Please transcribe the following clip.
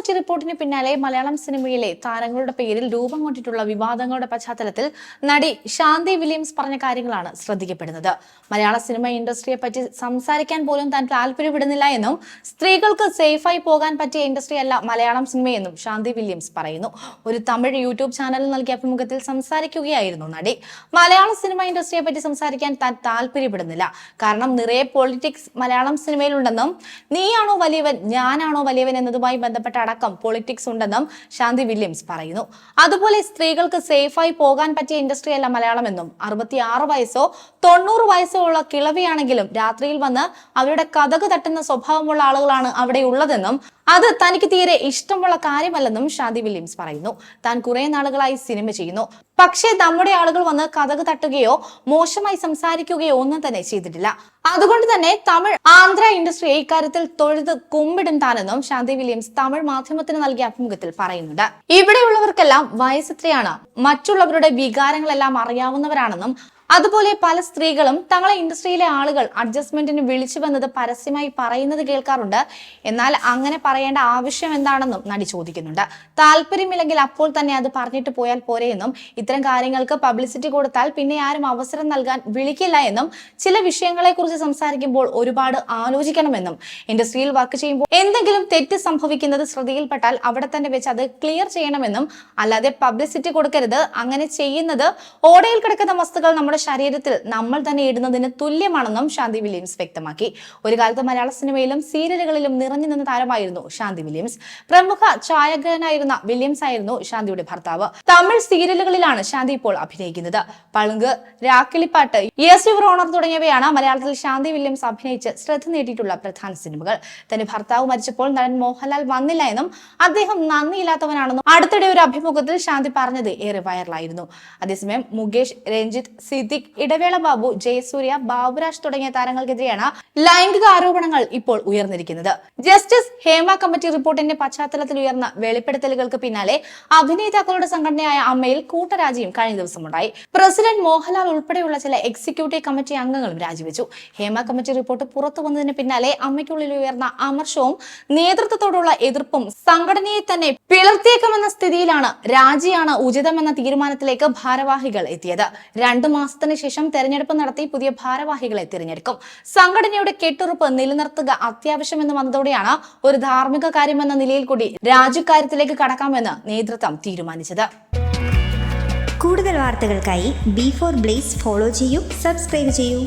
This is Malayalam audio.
കമ്മിറ്റി റിപ്പോർട്ടിന് പിന്നാലെ മലയാളം സിനിമയിലെ താരങ്ങളുടെ പേരിൽ രൂപം കൊണ്ടിട്ടുള്ള വിവാദങ്ങളുടെ പശ്ചാത്തലത്തിൽ നടി ശാന്തി വില്യംസ് പറഞ്ഞ കാര്യങ്ങളാണ് ശ്രദ്ധിക്കപ്പെടുന്നത്. മലയാള സിനിമ ഇൻഡസ്ട്രിയെ പറ്റി സംസാരിക്കാൻ പോലും താൻ താല്പര്യപ്പെടുന്നില്ല എന്നും സ്ത്രീകൾക്ക് സേഫായി പോകാൻ പറ്റിയ ഇൻഡസ്ട്രി അല്ല മലയാളം സിനിമയെന്നും ശാന്തി വില്യംസ് പറയുന്നു. ഒരു തമിഴ് യൂട്യൂബ് ചാനലിൽ നൽകിയ അഭിമുഖത്തിൽ സംസാരിക്കുകയായിരുന്നു നടി. മലയാള സിനിമ ഇൻഡസ്ട്രിയെ പറ്റി സംസാരിക്കാൻ താൻ താല്പര്യപ്പെടുന്നില്ല. കാരണം നിറയെ പൊളിറ്റിക്സ് മലയാളം സിനിമയിലുണ്ടെന്നും നീയാണോ വലിയവൻ ഞാനാണോ വലിയവൻ എന്നതുമായി ബന്ധപ്പെട്ട അടക്കം പൊളിറ്റിക്സ് ഉണ്ടെന്നും ശാന്തി വില്യംസ് പറയുന്നു. അതുപോലെ സ്ത്രീകൾക്ക് സേഫായി പോകാൻ പറ്റിയ ഇൻഡസ്ട്രി അല്ല മലയാളം എന്നും അറുപത്തിയാറ് വയസ്സോ തൊണ്ണൂറ് വയസ്സോ ഉള്ള കിളവിയാണെങ്കിലും രാത്രിയിൽ വന്ന് അവരുടെ കഥക് തട്ടുന്ന സ്വഭാവമുള്ള ആളുകളാണ് അവിടെ ഉള്ളതെന്നും അത് തനിക്ക് തീരെ ഇഷ്ടമുള്ള കാര്യമല്ലെന്നും ഷാദി വില്യംസ് പറയുന്നു. താൻ കുറെ നാളുകളായി സിനിമ ചെയ്യുന്നു. പക്ഷേ നമ്മുടെ ആളുകൾ വന്ന് കഥക് തട്ടുകയോ മോശമായി സംസാരിക്കുകയോ ഒന്നും തന്നെ ചെയ്തിട്ടില്ല. അതുകൊണ്ട് തന്നെ തമിഴ് ആന്ധ്ര ഇൻഡസ്ട്രിയെ ഇക്കാര്യത്തിൽ തൊഴുത് കുമ്പിടും താനെന്നും ശാന്തി വില്യംസ് തമിഴ് മാധ്യമത്തിന് നൽകിയ അഭിമുഖത്തിൽ പറയുന്നുണ്ട്. ഇവിടെയുള്ളവർക്കെല്ലാം വയസ്സെത്രയാണ് മറ്റുള്ളവരുടെ വികാരങ്ങളെല്ലാം അറിയാവുന്നവരാണെന്നും അതുപോലെ പല സ്ത്രീകളും തങ്ങളെ ഇൻഡസ്ട്രിയിലെ ആളുകൾ അഡ്ജസ്റ്റ്മെന്റിന് വിളിച്ചു വന്നത് പരസ്യമായി പറയുന്നത് കേൾക്കാറുണ്ട്. എന്നാൽ അങ്ങനെ പറയേണ്ട ആവശ്യം എന്താണെന്നും നടി ചോദിക്കുന്നുണ്ട്. താല്പര്യമില്ലെങ്കിൽ അപ്പോൾ തന്നെ അത് പറഞ്ഞിട്ട് പോയാൽ പോരെയെന്നും ഇത്തരം കാര്യങ്ങൾക്ക് പബ്ലിസിറ്റി കൊടുത്താൽ പിന്നെ ആരും അവസരം നൽകാൻ വിളിക്കില്ല എന്നും ചില വിഷയങ്ങളെ കുറിച്ച് സംസാരിക്കുമ്പോൾ ഒരുപാട് ആലോചിക്കണമെന്നും ഇൻഡസ്ട്രിയിൽ വർക്ക് ചെയ്യുമ്പോൾ എന്തെങ്കിലും തെറ്റ് സംഭവിക്കുന്നത് ശ്രദ്ധയിൽപ്പെട്ടാൽ അവിടെ തന്നെ വെച്ച് അത് ക്ലിയർ ചെയ്യണമെന്നും അല്ലാതെ പബ്ലിസിറ്റി കൊടുക്കരുത് അങ്ങനെ ചെയ്യുന്നത് ഓടയിൽ കിടക്കുന്ന വസ്തുക്കൾ നമ്മുടെ ശരീരത്തിൽ നമ്മൾ തന്നെ ഇടുന്നതിന് തുല്യമാണെന്നും ശാന്തി വില്യംസ് വ്യക്തമാക്കി. ഒരു കാലത്ത് മലയാള സിനിമയിലും സീരിയലുകളിലും നിറഞ്ഞു നിന്ന താരമായിരുന്നു ശാന്തി വില്യംസ്. പ്രമുഖ ഛായാഗ്രഹനായിരുന്ന വില്യംസ് ആയിരുന്നു ശാന്തിയുടെ ഭർത്താവ്. തമിഴ് സീരിയലുകളിലാണ് ശാന്തി ഇപ്പോൾ അഭിനയിക്കുന്നത്. പളുങ്ക് രാക്കിളിപ്പാട്ട് യെസ് യുവർ തുടങ്ങിയവയാണ് മലയാളത്തിൽ ശാന്തി വില്യംസ് അഭിനയിച്ച് ശ്രദ്ധ നേടിയിട്ടുള്ള പ്രധാന സിനിമകൾ. തന്റെ ഭർത്താവ് മരിച്ചപ്പോൾ നടൻ മോഹൻലാൽ വന്നില്ല എന്നും അദ്ദേഹം നന്ദിയില്ലാത്തവനാണെന്നും അടുത്തിടെ ഒരു അഭിമുഖത്തിൽ ശാന്തി പറഞ്ഞത് ഏറെ വൈറലായിരുന്നു അതേസമയം മുകേഷ് രഞ്ജിത്ത് സിദ്ദിഖ് ഇടവേള ബാബു ജയസൂര്യ ബാബുരാജ് തുടങ്ങിയ താരങ്ങൾക്കെതിരെയാണ് ലൈംഗിക ആരോപണങ്ങൾ ഇപ്പോൾ ഉയർന്നിരിക്കുന്നത്. ജസ്റ്റിസ് ഹേമ കമ്മിറ്റി റിപ്പോർട്ടിന്റെ പശ്ചാത്തലത്തിൽ ഉയർന്ന വെളിപ്പെടുത്തലുകൾക്ക് പിന്നാലെ അഭിനേതാക്കളുടെ സംഘടനയായ അമ്മയിൽ കൂട്ടരാജിയും കഴിഞ്ഞ ദിവസമുണ്ടായി. പ്രസിഡന്റ് മോഹൻലാൽ ഉൾപ്പെടെയുള്ള ചില എക്സിക്യൂട്ടീവ് കമ്മിറ്റി അംഗങ്ങളും രാജിവെച്ചു. ഹേമ കമ്മിറ്റി റിപ്പോർട്ട് പുറത്തു വന്നതിന് പിന്നാലെ അമ്മയ്ക്കുള്ളിൽ ഉയർന്ന അമർഷവും നേതൃത്വത്തോടുള്ള എതിർപ്പും സംഘടനയെ തന്നെ പിളർത്തിയേക്കുമെന്ന സ്ഥിതിയിലാണ് രാജിയാണ് ഉചിതമെന്ന തീരുമാനത്തിലേക്ക് ഭാരവാഹികൾ എത്തിയത്. രണ്ടു മാസത്തിന് ശേഷം തെരഞ്ഞെടുപ്പ് നടത്തി പുതിയ ഭാരവാഹികളെ തിരഞ്ഞെടുക്കും. സംഘടനയുടെ കെട്ടുറപ്പ് നിലനിർത്തുക അത്യാവശ്യമെന്ന് വന്നതോടെയാണ് ഒരു ധാർമ്മിക കാര്യമെന്ന നിലയിൽ കൂടി രാജിക്കാര്യത്തിലേക്ക് കടക്കാമെന്ന് നേതൃത്വം തീരുമാനിച്ചത്. കൂടുതൽ വാർത്തകൾക്കായി ബി ഫോർ ബ്ലേസ് ഫോളോ ചെയ്യൂ സബ്സ്ക്രൈബ് ചെയ്യൂ.